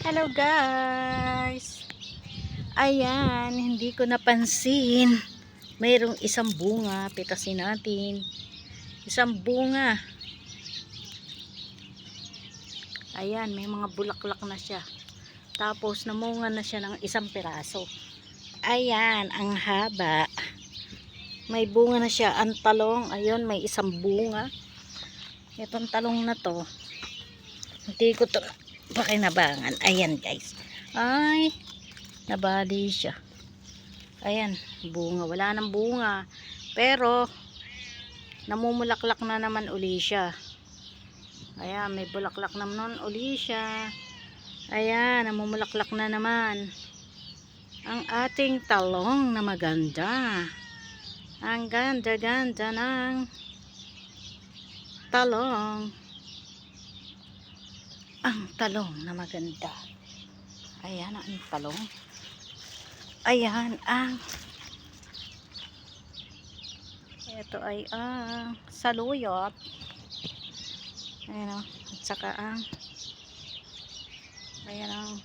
Hello guys! Ayan, hindi ko napansin. Mayroong isang bunga. Pitasin natin. Isang bunga. Ayan, may mga bulaklak na siya. Tapos namunga na siya ng isang piraso. Ayan, ang haba. May bunga na siya. Ang talong, ayun, may isang bunga. Itong talong na to, hindi ko to pakinabangan. Ayan guys. Ay, nabali siya. Ayan, bunga. Wala nang bunga. Pero, namumulaklak na naman uli siya. Ayan, may bulaklak naman uli siya. Ayan, namumulaklak na naman. Ang ating talong na maganda. Ang ganda-ganda ng talong. Ang talong na maganda. Ayan ang talong. Ayan ang ito ay ang saluyot. Ayan o. At saka ang ayan ang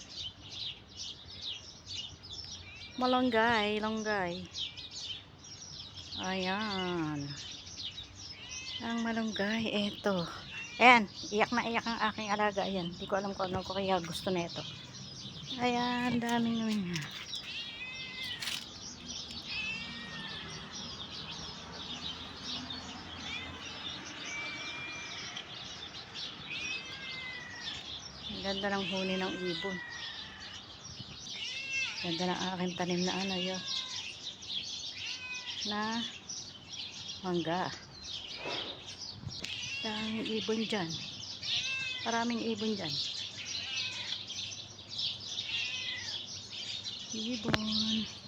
malunggay, longgay. Ayan. Ang malunggay, eto. Ayan, iyak na iyak ang aking alaga. Ayan, di ko alam kung ano ko kaya gusto na ito. Ayan, daming naman nga. Ang ganda ng huni ng ibon. Ganda ng aking tanim na ano yun. Na mangga. Daming ibon dyan. Maraming ibon dyan. Ibon.